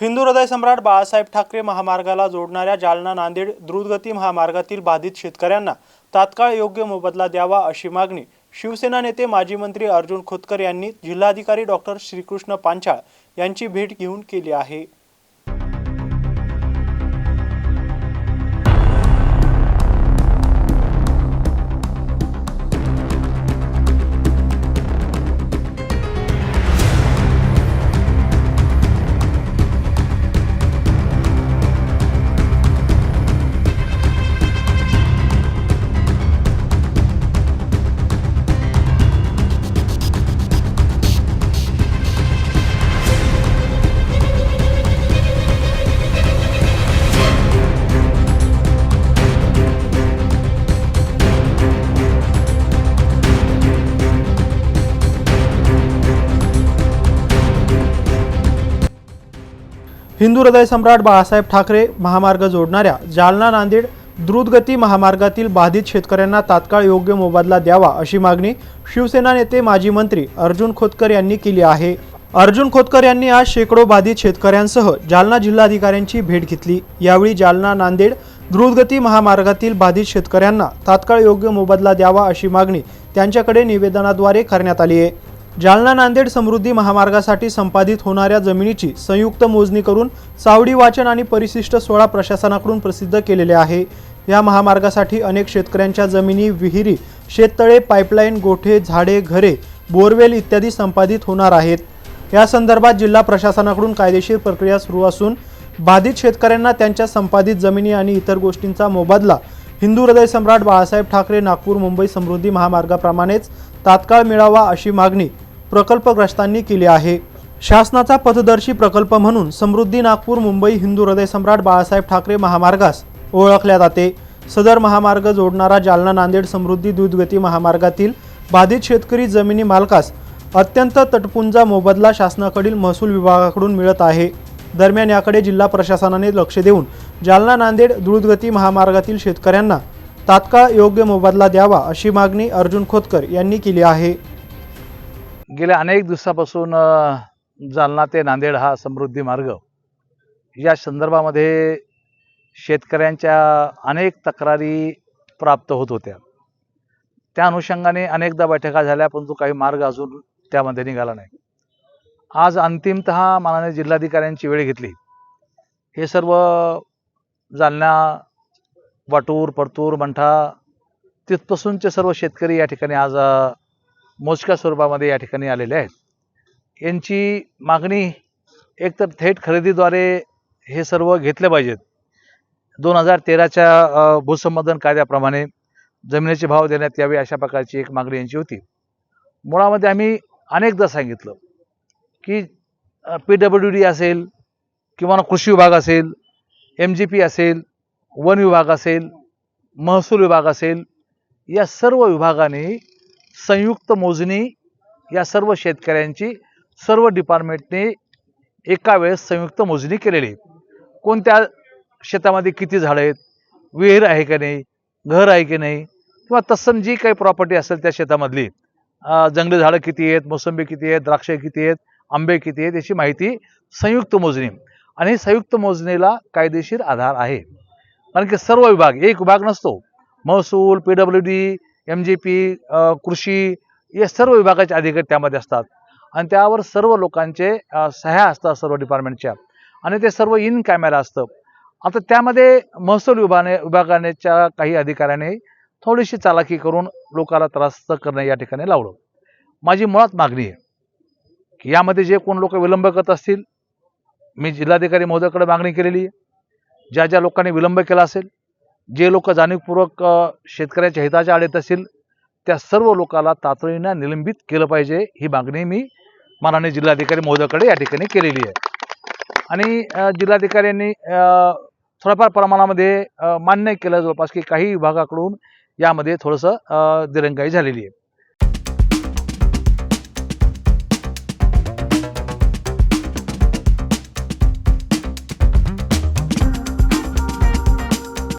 हिंदू हृदय सम्राट बाळासाहेब ठाकरे महामार्गाला जोडणाऱ्या जालना नांदेड द्रुतगती महामार्गातील बाधित शेतकऱ्यांना तात्काळ योग्य मोबदला द्यावा अशी मागणी शिवसेना नेते माजी मंत्री अर्जुन खोतकर यांनी जिल्हाधिकारी डॉक्टर श्रीकृष्ण पांचाळ यांची भेट घेऊन केली आहे. हिंदू हृदय सम्राट बाळासाहेब ठाकरे महामार्ग जोडणाऱ्या जालना नांदेड द्रुतगती महामार्गातील बाधित शेतकऱ्यांना तात्काळ योग्य मोबदला द्यावा अशी मागणी शिवसेना नेते माजी मंत्री अर्जुन खोतकर यांनी केली आहे. अर्जुन खोतकर यांनी आज शेकडो बाधित शेतकऱ्यांसह जालना जिल्हाधिकाऱ्यांची भेट घेतली. यावेळी जालना नांदेड द्रुतगती महामार्गातील बाधित शेतकऱ्यांना तात्काळ योग्य मोबदला द्यावा अशी मागणी त्यांच्याकडे निवेदनाद्वारे करण्यात आली आहे. जालना नांदेड समृद्धी महामार्गासाठी संपादित होणाऱ्या जमिनीची संयुक्त मोजणी करून चावडी वाचन आणि परिशिष्ट सोळा प्रशासनाकडून प्रसिद्ध केलेले आहे. या महामार्गासाठी अनेक शेतकऱ्यांच्या जमिनी विहिरी शेततळे पाईपलाईन गोठे झाडे घरे बोरवेल इत्यादी संपादित होणार आहेत. या संदर्भात जिल्हा प्रशासनाकडून कायदेशीर प्रक्रिया सुरू असून बाधित शेतकऱ्यांना त्यांच्या संपादित जमिनी आणि इतर गोष्टींचा मोबदला हिंदू हृदय सम्राट बाळासाहेब ठाकरे नागपूर मुंबई समृद्धी महामार्गाप्रमाणेच तात्काळ मिळावा अशी मागणी प्रकल्पग्रस्तांनी केली आहे. शासनाचा पथदर्शी प्रकल्प म्हणून समृद्धी नागपूर मुंबई हिंदू हृदय सम्राट बाळासाहेब ठाकरे महामार्गास ओळखल्या जाते. सदर महामार्ग जोडणारा जालना नांदेड समृद्धी दूधगती महामार्गातील बाधित शेतकरी जमिनी मालकास अत्यंत तटपुंजा मोबदला शासनाकडील महसूल विभागाकडून मिळत आहे. दरम्यान याकडे जिल्हा प्रशासनाने लक्ष देऊन जालना नांदेड द्रुतगती महामार्गातील शेतकऱ्यांना तात्काळ योग्य मोबदला द्यावा अशी मागणी अर्जुन खोतकर यांनी केली आहे. गेल्या अनेक दिवसापासून जालना ते नांदेड हा समृद्धी मार्ग. या संदर्भामध्ये शेतकऱ्यांच्या अनेक तक्रारी प्राप्त होत होत्या. त्या अनुषंगाने अनेकदा बैठका झाल्या परंतु काही मार्ग अजून त्यामध्ये निघाला नाही. आज अंतिमत माननीय जिल्हाधिकाऱ्यांची वेळ घेतली. हे सर्व जालना वाटूर परतूर मंठा तिथपासूनचे सर्व शेतकरी या ठिकाणी आज मोजक्या स्वरूपामध्ये या ठिकाणी आलेले आहेत. यांची मागणी एकतर थेट खरेदीद्वारे हे सर्व घेतले पाहिजेत. दोन हजार तेराच्या भूसंपादन कायद्याप्रमाणे जमिनीचे भाव देण्यात यावे अशा प्रकारची एक मागणी यांची होती. मुळामध्ये आम्ही अनेकदा सांगितलं की पी डब्ल्यू डी असेल किंवा कृषी विभाग असेल एम जी पी असेल वन विभाग असेल महसूल विभाग असेल या सर्व विभागाने संयुक्त मोजणी या सर्व शेतकऱ्यांची सर्व डिपार्टमेंटने एका वेळेस संयुक्त मोजणी केलेली. कोणत्या शेतामध्ये किती झाडं आहेत विहीर आहे का नाही घर आहे की नाही किंवा तत्सम जी काही प्रॉपर्टी असेल त्या शेतामधली जंगली झाडं किती आहेत मोसंबी किती आहेत द्राक्षे किती आहेत आंबे किती आहेत याची माहिती संयुक्त मोजणी. आणि संयुक्त मोजणीला कायदेशीर आधार आहे. कारण की सर्व विभाग एक विभाग नसतो. महसूल P W D M G P कृषी या सर्व विभागाचे अधिकारी त्यामध्ये असतात. आणि त्यावर सर्व लोकांचे सह्या असतात सर्व डिपार्टमेंटच्या आणि ते सर्व इन कॅमेरा असतं. आता त्यामध्ये महसूल विभागाने विभागानेच्या काही अधिकाऱ्याने थोडीशी चालाकी करून लोकांना त्रास करणं या ठिकाणी लावलं. माझी मुळात मागणी आहे की यामध्ये जे कोण लोक विलंब करत असतील मी जिल्हाधिकारी महोदयाकडे मागणी केलेली आहे. ज्या ज्या लोकांनी विलंब केला असेल जे लोक जाणीवपूर्वक शेतकऱ्यांच्या शेतकऱ्याच्या हिताच्या आड असतील त्या सर्व लोकांना तातडीनं निलंबित केलं पाहिजे ही मागणी मी माननीय जिल्हाधिकारी महोदयाकडे या ठिकाणी केलेली आहे. आणि जिल्हाधिकाऱ्यांनी थोड्याफार प्रमाणामध्ये मान्य केलं जवळपास की काही विभागाकडून यामध्ये थोडंसं दिरंगाई झालेली आहे.